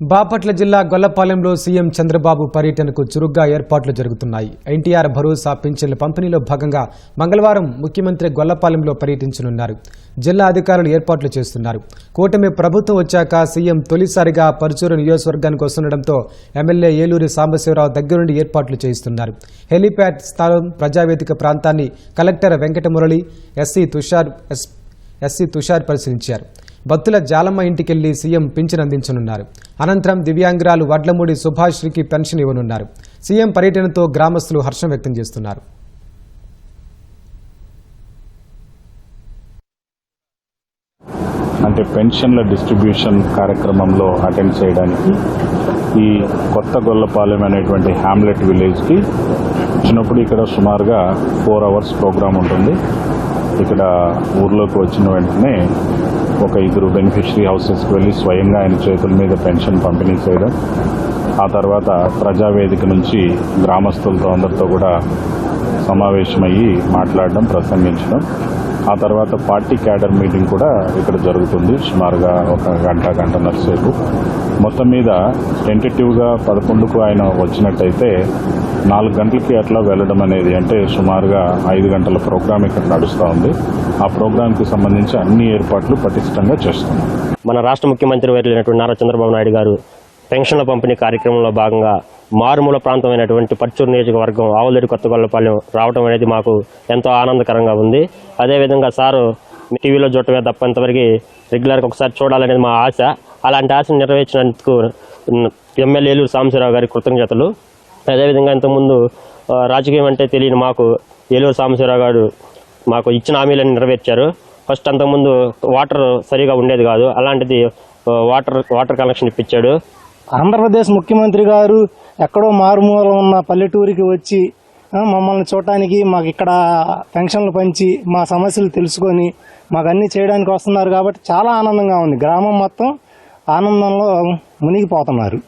బాపట్ల జిల్లా గొల్లపాలెంలో సీఎం చంద్రబాబు పర్యటనకు చురుగ్గా ఏర్పాట్లు జరుగుతున్నాయి. ఎన్టీఆర్ భరోసా పింఛన్ల పంపిణీలో భాగంగా మంగళవారం ముఖ్యమంత్రి గొల్లపాలెంలో పర్యటించనున్నారు. జిల్లా అధికారులు ఏర్పాట్లు చేస్తున్నారు. కూటమి ప్రభుత్వం వచ్చాక సీఎం తొలిసారిగా పరుచూరు నియోజకవర్గానికి వస్తుండటంతో ఎమ్మెల్యే ఏలూరి సాంబశివరావు దగ్గరుండి ఏర్పాట్లు చేయిస్తున్నారు. హెలీప్యాడ్ స్థలం ప్రజావేదిక ప్రాంతాన్ని collector Venkatamurali SC Tushar S SC Tushar పరిశీలించారు. భక్తుల జాలమ్మ ఇంటికెళ్ళి సీఎం పింఛన్ అందించనున్నారు అనంతరం దివ్యాంగురాలు వడ్లమూడి సుభాష్రికి పెన్షన్ ఇవ్వనున్నారు. సీఎం పర్యటనతో గ్రామస్తులు హర్షం వ్యక్తం చేస్తున్నారు. అంటే పెన్షన్ల డిస్ట్రిబ్యూషన్ కార్యక్రమంలో అటెండ్ చేయడానికి ఈ కొత్త గొల్లపాలెం అనేటువంటి హ్యామ్లెట్ విలేజ్కి వచ్చినప్పుడు ఇక్కడ సుమారుగా ఫోర్ అవర్స్ ప్రోగ్రామ్ ఉంటుంది. ఇక్కడ ఊర్లోకి వచ్చిన వెంటనే ఒక ఇద్దరు బెనిఫిషరీ హౌసెస్కి వెళ్ళి స్వయంగా ఆయన చేతుల మీద పెన్షన్ పంపిణీ చేయడం. ఆ తర్వాత ప్రజావేదిక నుంచి గ్రామస్తులతో అందరితో కూడా సమావేశమయ్యి మాట్లాడడం ప్రసంగించడం. ఆ తర్వాత పార్టీ క్యాడర్ మీటింగ్ కూడా ఇక్కడ జరుగుతుంది సుమారుగా ఒక గంట గంటన్నర సేపు. మొత్తం మీద టెంటేటివ్గా పదకొండుకు ఆయన వచ్చినట్టయితే నాలుగు గంటలకి అట్లా వెళ్ళడం అనేది అంటే సుమారుగా ఐదు గంటల ప్రోగ్రామ్ ఇక్కడ నడుస్తూ ఉంది. ఆ ప్రోగ్రాంకి సంబంధించి అన్ని ఏర్పాట్లు పటిష్టంగా చేస్తున్నాం. మన రాష్ట్ర ముఖ్యమంత్రి వెళ్ళినటువంటి నారా చంద్రబాబు నాయుడు గారు పెన్షన్ల పంపిణీ కార్యక్రమంలో భాగంగా మారుమూల ప్రాంతమైనటువంటి పర్చూరు నియోజకవర్గం ఆవులేరు కొత్తగొల్లపాలెం రావడం అనేది మాకు ఎంతో ఆనందకరంగా ఉంది. అదేవిధంగా సారు టీవీలో చూడటమే తప్ప ఇంతవరకు రెగ్యులర్గా ఒకసారి చూడాలనేది మా ఆశ. అలాంటి ఆశను నెరవేర్చినందుకు ఎమ్మెల్యేలు సాంబశివరావు గారి కృతజ్ఞతలు. అదేవిధంగా ఇంతకుముందు రాజకీయం అంటే తెలియని మాకు ఏలూరు సాంబశివరావు గారు మాకు ఇచ్చిన హామీలను నెరవేర్చారు. ఫస్ట్ అంతకుముందు వాటర్ సరిగా ఉండేది కాదు. అలాంటిది వాటర్ వాటర్ కనెక్షన్ ఇప్పించాడు. ఆంధ్రప్రదేశ్ ముఖ్యమంత్రి గారు ఎక్కడో మారుమూల ఉన్న పల్లెటూరికి వచ్చి మమ్మల్ని చూడటానికి మాకు ఇక్కడ పెన్షన్లు పంచి మా సమస్యలు తెలుసుకొని మాకు అన్ని చేయడానికి వస్తున్నారు కాబట్టి చాలా ఆనందంగా ఉంది. గ్రామం మొత్తం ఆనందంలో మునిగిపోతున్నారు.